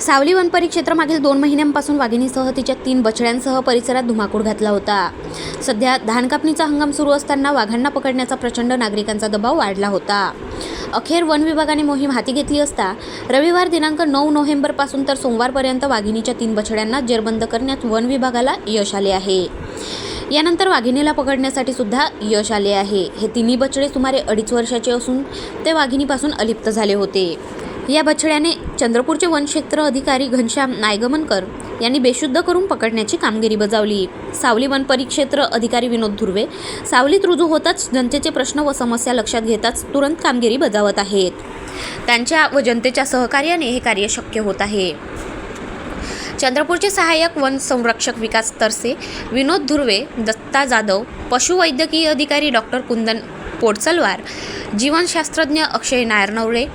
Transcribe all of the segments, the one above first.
सावली वन परिक्षेत्र मागील दोन महिन्यांपासून वाघिणीसह तिच्या तीन बछड्यांसह परिसरात धुमाकूळ घातला होता. सध्या धान कापणीचा हंगाम सुरू असताना वाघांना पकडण्याचा प्रचंड नागरिकांचा दबाव वाढला होता. अखेर वन विभागाने मोहीम हाती घेतली असता रविवार दिनांक नऊ नोव्हेंबरपासून तर सोमवारपर्यंत वाघिणीच्या तीन बछड्यांना जेरबंद करण्यात वन विभागाला यश आले आहे. यानंतर वाघिणीला पकडण्यासाठी सुद्धा यश आले आहे. हे तिन्ही बछडे सुमारे अडीच वर्षाचे असून ते वाघिणीपासून अलिप्त झाले होते. या बछड्याने चंद्रपूरचे वनक्षेत्र अधिकारी घनश्याम नायगमनकर यांनी बेशुद्ध करून पकडण्याची कामगिरी बजावली. सावली वन परिक्षेत्र अधिकारी विनोद धुर्वे सावलीत रुजू होताच जनतेचे प्रश्न व समस्या लक्षात घेताच तुरंत कामगिरी बजावत आहेत. त्यांच्या व जनतेच्या सहकार्याने हे कार्य शक्य होत आहे. चंद्रपूरचे सहाय्यक वन संरक्षक विकास तरसे विनोद धुर्वे दत्ता जाधव पशुवैद्यकीय अधिकारी doctor Kundan Potsalwar जीवनशास्त्रज्ञ Akshay Nayarnavale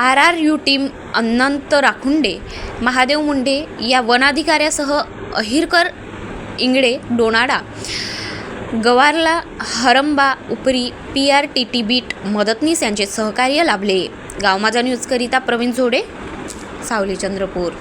R R U team Anant Rakhunde Mahadev Munde या वनाधिकाऱ्यासह अहिरकर इंगडे डोनाडा गवारला हरंबा उपरी P R T T beat मदतनीस यांचे सहकार्य लाभले. गाव माझा न्यूजकरिता प्रवीण झोडे सावली चंद्रपूर.